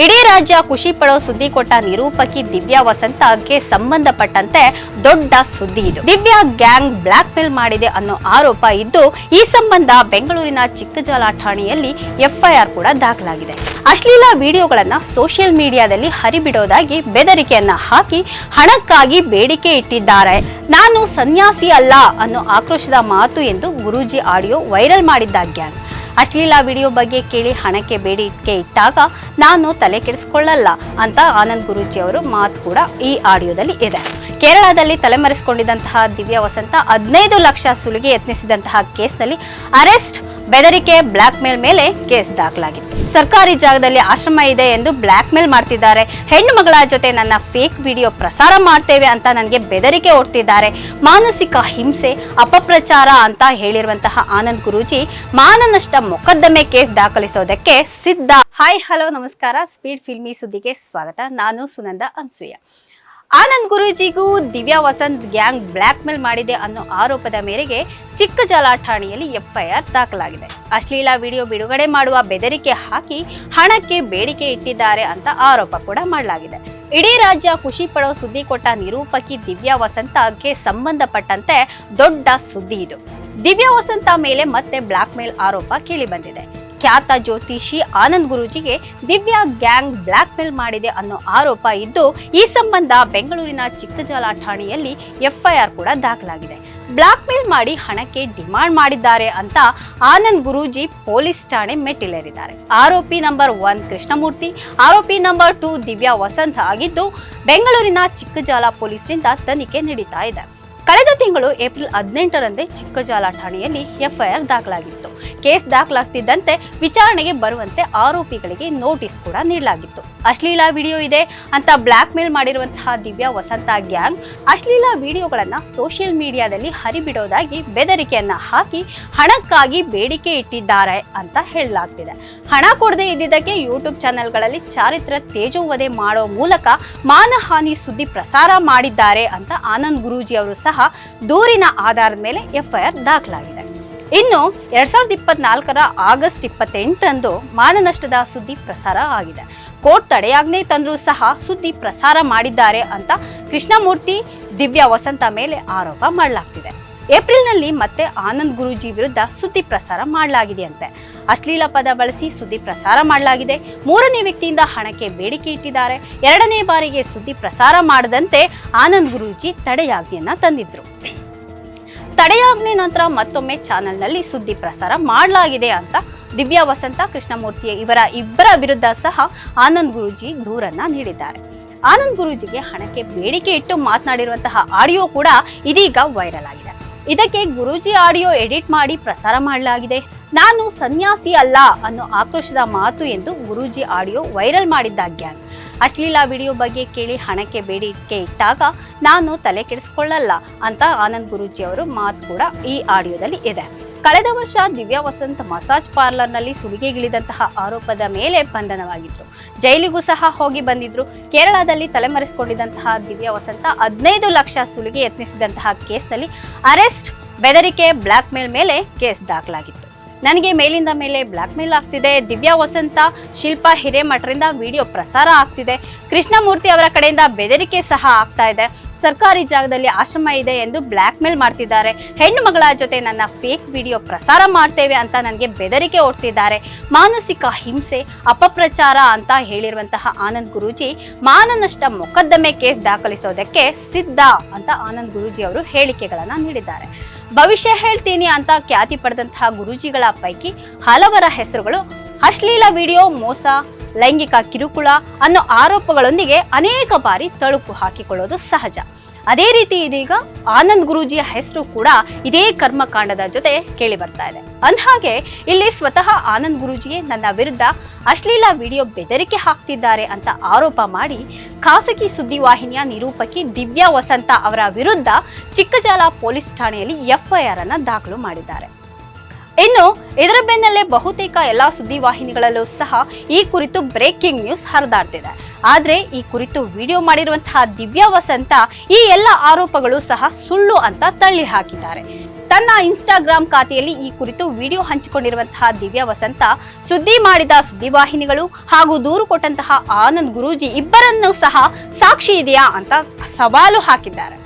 ಇಡೀ ರಾಜ್ಯ ಖುಷಿ ಪಡೋ ಸುದ್ದಿ ಕೊಟ್ಟ ನಿರೂಪಕಿ ದಿವ್ಯಾ ವಸಂತಕ್ಕೆ ಸಂಬಂಧಪಟ್ಟಂತೆ ದೊಡ್ಡ ಸುದ್ದಿ ಇದು. ದಿವ್ಯಾ ಗ್ಯಾಂಗ್ ಬ್ಲಾಕ್ ಮೇಲ್ ಮಾಡಿದೆ ಅನ್ನೋ ಆರೋಪ ಇದ್ದು, ಈ ಸಂಬಂಧ ಬೆಂಗಳೂರಿನ ಚಿಕ್ಕಜಾಲ ಠಾಣೆಯಲ್ಲಿ ಎಫ್ಐಆರ್ ಕೂಡ ದಾಖಲಾಗಿದೆ. ಅಶ್ಲೀಲ ವಿಡಿಯೋಗಳನ್ನ ಸೋಷಿಯಲ್ ಮೀಡಿಯಾದಲ್ಲಿ ಹರಿಬಿಡೋದಾಗಿ ಬೆದರಿಕೆಯನ್ನ ಹಾಕಿ ಹಣಕ್ಕಾಗಿ ಬೇಡಿಕೆ ಇಟ್ಟಿದ್ದಾರೆ. ನಾನು ಸನ್ಯಾಸಿ ಅಲ್ಲ ಅನ್ನೋ ಆಕ್ರೋಶದ ಮಾತು ಎಂದು ಗುರೂಜಿ ಆಡಿಯೋ ವೈರಲ್ ಮಾಡಿದ್ದ ಗ್ಯಾಂಗ್. ಅಶ್ಲೀಲ ವಿಡಿಯೋ ಬಗ್ಗೆ ಕೇಳಿ ಹಣಕ್ಕೆ ಬೇಡಿಕೆ ಇಟ್ಟಾಗ ನಾನು ತಲೆ ಕೆಡಿಸ್ಕೊಳ್ಳಲ್ಲ ಅಂತ ಆನಂದ್ ಗುರೂಜಿ ಅವರು ಮಾತು ಕೂಡ ಈ ಆಡಿಯೋದಲ್ಲಿ ಇದೆ. ಕೇರಳದಲ್ಲಿ ತಲೆಮರೆಸಿಕೊಂಡಿದ್ದಂತಹ ದಿವ್ಯಾ ವಸಂತ ಹದಿನೈದು ಲಕ್ಷ ಸುಲಿಗೆ ಯತ್ನಿಸಿದಂತಹ ಕೇಸ್ನಲ್ಲಿ ಅರೆಸ್ಟ್, ಬೆದರಿಕೆ ಬ್ಲ್ಯಾಕ್ ಮೇಲ್ ಮೇಲೆ ಕೇಸ್ ದಾಖಲಾಗಿತ್ತು. ಸರ್ಕಾರಿ ಜಾಗದಲ್ಲಿ ಆಶ್ರಮ ಇದೆ ಎಂದು ಬ್ಲ್ಯಾಕ್ ಮೇಲ್ ಮಾಡ್ತಿದ್ದಾರೆ. ಹೆಣ್ಣು ಮಗಳ ಜೊತೆ ನನ್ನ ಫೇಕ್ ವಿಡಿಯೋ ಪ್ರಸಾರ ಮಾಡ್ತೇವೆ ಅಂತ ನನಗೆ ಬೆದರಿಕೆ ಒಡ್ತಿದ್ದಾರೆ ಮಾನಸಿಕ ಹಿಂಸೆ, ಅಪಪ್ರಚಾರ ಅಂತ ಹೇಳಿರುವಂತಹ ಆನಂದ್ ಗುರೂಜಿ ಮಾನನಷ್ಟ ಮೊಕದ್ದಮೆ ಕೇಸ್ ದಾಖಲಿಸೋದಕ್ಕೆ ಸಿದ್ಧ. ಹಾಯ್ ಹಲೋ ನಮಸ್ಕಾರ. ಸ್ಪೀಡ್ ಫಿಲ್ಮಿ ಸುದ್ದಿಗೆ ಸ್ವಾಗತ. ನಾನು ಸುನಂದ ಅನ್ಸೂಯ. ಆನಂದ್ ಗುರೂಜಿಗೂ Divya Vasant gang blackmail ಮಾಡಿದೆ ಅನ್ನೋ ಆರೋಪದ ಮೇರೆಗೆ ಚಿಕ್ಕ ಜಾಲ ಠಾಣೆಯಲ್ಲಿ ಎಫ್ಐಆರ್ ದಾಖಲಾಗಿದೆ. ಅಶ್ಲೀಲ ವಿಡಿಯೋ ಬಿಡುಗಡೆ ಮಾಡುವ ಬೆದರಿಕೆ ಹಾಕಿ ಹಣಕ್ಕೆ ಬೇಡಿಕೆ ಇಟ್ಟಿದ್ದಾರೆ ಅಂತ ಆರೋಪ ಕೂಡ ಮಾಡಲಾಗಿದೆ. ಇಡೀ ರಾಜ್ಯ ಖುಷಿ ಪಡೋ ಸುದ್ದಿ ಕೊಟ್ಟ ನಿರೂಪಕಿ ದಿವ್ಯಾ ವಸಂತಗೆ ಸಂಬಂಧಪಟ್ಟಂತೆ ದೊಡ್ಡ ಸುದ್ದಿ ಇದು. ದಿವ್ಯಾ ವಸಂತ ಮೇಲೆ ಮತ್ತೆ ಬ್ಲ್ಯಾಕ್ ಮೇಲ್ ಆರೋಪ ಕೇಳಿ ಬಂದಿದೆ. ಖ್ಯಾತ ಜ್ಯೋತಿಷಿ ಆನಂದ್ ಗುರೂಜಿಗೆ ದಿವ್ಯಾ ಗ್ಯಾಂಗ್ ಬ್ಲ್ಯಾಕ್ ಮೇಲ್ ಮಾಡಿದೆ ಅನ್ನೋ ಆರೋಪ ಇದ್ದು, ಈ ಸಂಬಂಧ ಬೆಂಗಳೂರಿನ ಚಿಕ್ಕಜಾಲ ಠಾಣೆಯಲ್ಲಿ ಎಫ್ಐಆರ್ ಕೂಡ ದಾಖಲಾಗಿದೆ. ಬ್ಲಾಕ್ ಮೇಲ್ ಮಾಡಿ ಹಣಕ್ಕೆ ಡಿಮಾಂಡ್ ಮಾಡಿದ್ದಾರೆ ಅಂತ ಆನಂದ್ ಗುರೂಜಿ ಪೊಲೀಸ್ ಠಾಣೆ ಮೆಟ್ಟಿಲೇರಿದ್ದಾರೆ. ಆರೋಪಿ ನಂಬರ್ ಒನ್ ಕೃಷ್ಣಮೂರ್ತಿ, ಆರೋಪಿ ನಂಬರ್ ಟೂ ದಿವ್ಯಾ ವಸಂತ ಆಗಿದ್ದು, ಬೆಂಗಳೂರಿನ ಚಿಕ್ಕಜಾಲ ಪೊಲೀಸರಿಂದ ತನಿಖೆ ನಡೀತಾ ಇದೆ. ಕಳೆದ ತಿಂಗಳು ಏಪ್ರಿಲ್ ಹದಿನೆಂಟರಂದೇ ಚಿಕ್ಕಜಾಲ ಠಾಣೆಯಲ್ಲಿ ಎಫ್ಐಆರ್ ದಾಖಲಾಗಿತ್ತು ಕೇಸ್ ದಾಖಲಾಗ್ತಿದ್ದಂತೆ ವಿಚಾರಣೆಗೆ ಬರುವಂತೆ ಆರೋಪಿಗಳಿಗೆ ನೋಟಿಸ್ ಕೂಡ ನೀಡಲಾಗಿತ್ತು. ಅಶ್ಲೀಲ ವಿಡಿಯೋ ಇದೆ ಅಂತ ಬ್ಲ್ಯಾಕ್ ಮೇಲ್ ಮಾಡಿರುವಂತಹ ದಿವ್ಯಾ ವಸಂತ ಗ್ಯಾಂಗ್ ಅಶ್ಲೀಲ ವಿಡಿಯೋಗಳನ್ನ ಸೋಷಿಯಲ್ ಮೀಡಿಯಾದಲ್ಲಿ ಹರಿಬಿಡೋದಾಗಿ ಬೆದರಿಕೆಯನ್ನ ಹಾಕಿ ಹಣಕ್ಕಾಗಿ ಬೇಡಿಕೆ ಇಟ್ಟಿದ್ದಾರೆ ಅಂತ ಹೇಳಲಾಗ್ತಿದೆ. ಹಣ ಕೊಡದೆ ಇದ್ದಿದ್ದಕ್ಕೆ ಯೂಟ್ಯೂಬ್ ಚಾನೆಲ್ಗಳಲ್ಲಿ ಚಾರಿತ್ರ ತೇಜೋವಧೆ ಮಾಡೋ ಮೂಲಕ ಮಾನಹಾನಿ ಸುದ್ದಿ ಪ್ರಸಾರ ಮಾಡಿದ್ದಾರೆ ಅಂತ ಆನಂದ್ ಗುರೂಜಿ ಅವರು ಸಹ ದೂರಿನ ಆಧಾರದ ಮೇಲೆ ಎಫ್ಐಆರ್ ದಾಖಲಾಗಿದೆ. ಇನ್ನು ಎರಡ್ ಸಾವಿರದ ಇಪ್ಪತ್ನಾಲ್ಕರ ಆಗಸ್ಟ್ ಇಪ್ಪತ್ತೆಂಟರಂದು ಮಾನನಷ್ಟದ ಸುದ್ದಿ ಪ್ರಸಾರ ಆಗಿದೆ. ಕೋರ್ಟ್ ತಡೆಯಾಜ್ಞೆ ತಂದರೂ ಸಹ ಸುದ್ದಿ ಪ್ರಸಾರ ಮಾಡಿದ್ದಾರೆ ಅಂತ ಕೃಷ್ಣಮೂರ್ತಿ ದಿವ್ಯಾ ವಸಂತ ಮೇಲೆ ಆರೋಪ ಮಾಡಲಾಗ್ತಿದೆ. ಏಪ್ರಿಲ್ನಲ್ಲಿ ಮತ್ತೆ ಆನಂದ್ ಗುರೂಜಿ ವಿರುದ್ಧ ಸುದ್ದಿ ಪ್ರಸಾರ ಮಾಡಲಾಗಿದೆಯಂತೆ. ಅಶ್ಲೀಲ ಪದ ಬಳಸಿ ಸುದ್ದಿ ಪ್ರಸಾರ ಮಾಡಲಾಗಿದೆ. ಮೂರನೇ ವ್ಯಕ್ತಿಯಿಂದ ಹಣಕ್ಕೆ ಬೇಡಿಕೆ ಇಟ್ಟಿದ್ದಾರೆ. ಎರಡನೇ ಬಾರಿಗೆ ಸುದ್ದಿ ಪ್ರಸಾರ ಮಾಡದಂತೆ ಆನಂದ್ ಗುರೂಜಿ ತಡೆಯಾಜ್ಞೆಯನ್ನ ತಂದಿದ್ರು. ತಡೆಯಾಜ್ಞೆ ನಂತರ ಮತ್ತೊಮ್ಮೆ ಚಾನೆಲ್ನಲ್ಲಿ ಸುದ್ದಿ ಪ್ರಸಾರ ಮಾಡಲಾಗಿದೆ ಅಂತ ದಿವ್ಯಾ ವಸಂತ ಕೃಷ್ಣಮೂರ್ತಿ ಇವರ ಇಬ್ಬರ ವಿರುದ್ಧ ಸಹ ಆನಂದ್ ಗುರೂಜಿ ದೂರನ್ನ ನೀಡಿದ್ದಾರೆ. ಆನಂದ್ ಗುರೂಜಿಗೆ ಹಣಕ್ಕೆ ಬೇಡಿಕೆ ಇಟ್ಟು ಮಾತನಾಡಿರುವಂತಹ ಆಡಿಯೋ ಕೂಡ ಇದೀಗ ವೈರಲ್ ಆಗಿದೆ. ಇದಕ್ಕೆ ಗುರೂಜಿ ಆಡಿಯೋ ಎಡಿಟ್ ಮಾಡಿ ಪ್ರಸಾರ ಮಾಡಲಾಗಿದೆ. ನಾನು ಸನ್ಯಾಸಿ ಅಲ್ಲ ಅನ್ನೋ ಆಕ್ರೋಶದ ಮಾತು ಎಂದು ಗುರೂಜಿ ಆಡಿಯೋ ವೈರಲ್ ಮಾಡಿದ್ದ ಗ್ಯಾಂಗ್ ಅಶ್ಲೀಲ ವಿಡಿಯೋ ಬಗ್ಗೆ ಕೇಳಿ ಹಣಕ್ಕೆ ಬೇಡಿಕೆ ಇಟ್ಟಾಗ ನಾನು ತಲೆ ಕೆಡಿಸ್ಕೊಳ್ಳಲ್ಲ ಅಂತ ಆನಂದ್ ಗುರೂಜಿ ಅವರು ಮಾತು ಕೂಡ ಈ ಆಡಿಯೋದಲ್ಲಿ ಇದೆ. ಕಳೆದ ವರ್ಷ ದಿವ್ಯಾ ವಸಂತ್ ಮಸಾಜ್ ಪಾರ್ಲರ್ನಲ್ಲಿ ಸುಲಿಗೆಗಿಳಿದಂತಹ ಆರೋಪದ ಮೇಲೆ ಬಂಧನವಾಗಿದ್ರು ಜೈಲಿಗೂ ಸಹ ಹೋಗಿ ಬಂದಿದ್ರು. ಕೇರಳದಲ್ಲಿ ತಲೆಮರೆಸಿಕೊಂಡಿದ್ದಂತಹ ದಿವ್ಯಾ ವಸಂತ ಹದಿನೈದು ಲಕ್ಷ ಸುಲಿಗೆ ಯತ್ನಿಸಿದಂತಹ ಕೇಸ್ನಲ್ಲಿ ಅರೆಸ್ಟ್, ಬೆದರಿಕೆ ಬ್ಲ್ಯಾಕ್ ಮೇಲ್ ಮೇಲೆ ಕೇಸ್ ದಾಖಲಾಗಿತ್ತು. ನನಗೆ ಮೇಲಿಂದ ಮೇಲೆ ಬ್ಲಾಕ್ ಮೇಲ್ ಆಗ್ತಿದೆ. ದಿವ್ಯಾ ವಸಂತ, ಶಿಲ್ಪಾ ಹಿರೇಮಠರಿಂದ ವಿಡಿಯೋ ಪ್ರಸಾರ ಆಗ್ತಿದೆ. ಕೃಷ್ಣಮೂರ್ತಿ ಅವರ ಕಡೆಯಿಂದ ಬೆದರಿಕೆ ಸಹ ಆಗ್ತಾ ಇದೆ. ಸರ್ಕಾರಿ ಜಾಗದಲ್ಲಿ ಆಶ್ರಮ ಇದೆ ಎಂದು ಬ್ಲ್ಯಾಕ್ ಮೇಲ್ ಮಾಡ್ತಿದ್ದಾರೆ. ಹೆಣ್ಣು ಮಗಳ ಜೊತೆ ನನ್ನ ಫೇಕ್ ವಿಡಿಯೋ ಪ್ರಸಾರ ಮಾಡ್ತೇವೆ ಅಂತ ನನಗೆ ಬೆದರಿಕೆ ಒಡ್ತಿದ್ದಾರೆ ಮಾನಸಿಕ ಹಿಂಸೆ, ಅಪಪ್ರಚಾರ ಅಂತ ಹೇಳಿರುವಂತಹ ಆನಂದ್ ಗುರೂಜಿ, ಮಾನನಷ್ಟ ಮೊಕದ್ದಮೆ ಕೇಸ್ ದಾಖಲಿಸೋದಕ್ಕೆ ಸಿದ್ಧ ಅಂತ ಆನಂದ್ ಗುರೂಜಿ ಅವರು ಹೇಳಿಕೆಗಳನ್ನ ನೀಡಿದ್ದಾರೆ. ಭವಿಷ್ಯ ಹೇಳ್ತೀನಿ ಅಂತ ಖ್ಯಾತಿ ಪಡೆದಂತಹ ಗುರೂಜಿಗಳ ಪೈಕಿ ಹಲವರ ಹೆಸರುಗಳು ಅಶ್ಲೀಲ ವಿಡಿಯೋ ಮೋಸ ಲೈಂಗಿಕ ಕಿರುಕುಳ ಅನ್ನೋ ಆರೋಪಗಳೊಂದಿಗೆ ಅನೇಕ ಬಾರಿ ತಳುಕು ಹಾಕಿಕೊಳ್ಳೋದು ಸಹಜ. ಅದೇ ರೀತಿ ಇದೀಗ ಆನಂದ್ ಗುರೂಜಿಯ ಹೆಸರು ಕೂಡ ಇದೇ ಕರ್ಮಕಾಂಡದ ಜೊತೆ ಕೇಳಿ ಬರ್ತಾ ಇದೆ. ಅಂದ್ಹಾಗೆ, ಇಲ್ಲಿ ಸ್ವತಃ ಆನಂದ್ ಗುರೂಜಿಯೇ ನನ್ನ ವಿರುದ್ಧ ಅಶ್ಲೀಲ ವಿಡಿಯೋ ಬೆದರಿಕೆ ಹಾಕ್ತಿದ್ದಾರೆ ಅಂತ ಆರೋಪ ಮಾಡಿ ಖಾಸಗಿ ಸುದ್ದಿವಾಹಿನಿಯ ನಿರೂಪಕಿ ದಿವ್ಯಾ ವಸಂತ ಅವರ ವಿರುದ್ಧ ಚಿಕ್ಕಜಾಲ ಪೊಲೀಸ್ ಠಾಣೆಯಲ್ಲಿ ಎಫ್ಐಆರ್ ಅನ್ನ ದಾಖಲು ಮಾಡಿದ್ದಾರೆ. ಇನ್ನು ಇದರ ಬೆನ್ನಲ್ಲೇ ಬಹುತೇಕ ಎಲ್ಲಾ ಸುದ್ದಿವಾಹಿನಿಗಳಲ್ಲೂ ಸಹ ಈ ಕುರಿತು ಬ್ರೇಕಿಂಗ್ ನ್ಯೂಸ್ ಹರಿದಾಡ್ತಿದೆ. ಆದ್ರೆ ಈ ಕುರಿತು ವಿಡಿಯೋ ಮಾಡಿರುವಂತಹ ದಿವ್ಯಾ ವಸಂತ ಈ ಎಲ್ಲ ಆರೋಪಗಳು ಸಹ ಸುಳ್ಳು ಅಂತ ತಳ್ಳಿ ಹಾಕಿದ್ದಾರೆ. ತನ್ನ ಇನ್ಸ್ಟಾಗ್ರಾಮ್ ಖಾತೆಯಲ್ಲಿ ಈ ಕುರಿತು ವಿಡಿಯೋ ಹಂಚಿಕೊಂಡಿರುವಂತಹ ದಿವ್ಯಾ ವಸಂತ ಸುದ್ದಿ ಮಾಡಿದ ಸುದ್ದಿವಾಹಿನಿಗಳು ಹಾಗೂ ದೂರು ಕೊಟ್ಟಂತಹ ಆನಂದ್ ಗುರೂಜಿ ಇಬ್ಬರನ್ನೂ ಸಹ ಸಾಕ್ಷಿ ಇದೆಯಾ ಅಂತ ಸವಾಲು ಹಾಕಿದ್ದಾರೆ.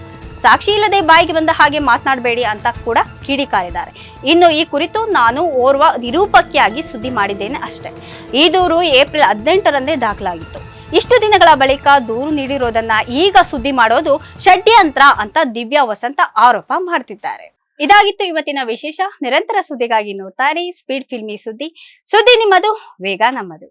ಸಾಕ್ಷಿ ಇಲ್ಲದೆ ಬಾಯಿಗೆ ಬಂದ ಹಾಗೆ ಮಾತನಾಡಬೇಡಿ ಅಂತ ಕೂಡ ಕಿಡಿಕಾರಿದ್ದಾರೆ. ಇನ್ನು ಈ ಕುರಿತು ನಾನು ಓರ್ವ ನಿರೂಪಕಿಯಾಗಿ ಸುದ್ದಿ ಮಾಡಿದ್ದೇನೆ ಅಷ್ಟೇ. ಈ ದೂರು ಏಪ್ರಿಲ್ ಹದಿನೆಂಟರಂದೇ ದಾಖಲಾಗಿತ್ತು. ಇಷ್ಟು ದಿನಗಳ ಬಳಿಕ ದೂರು ನೀಡಿರೋದನ್ನ ಈಗ ಸುದ್ದಿ ಮಾಡೋದು ಷಡ್ಯಂತ್ರ ಅಂತ ದಿವ್ಯಾ ವಸಂತ ಆರೋಪ ಮಾಡ್ತಿದ್ದಾರೆ. ಇದಾಗಿತ್ತು ಇವತ್ತಿನ ವಿಶೇಷ. ನಿರಂತರ ಸುದ್ದಿಗಾಗಿ ನೋಡ್ತಾ ಸ್ಪೀಡ್ ಫಿಲ್ಮಿ ಸುದ್ದಿ. ಸುದ್ದಿ ನಿಮ್ಮದು, ವೇಗ ನಮ್ಮದು.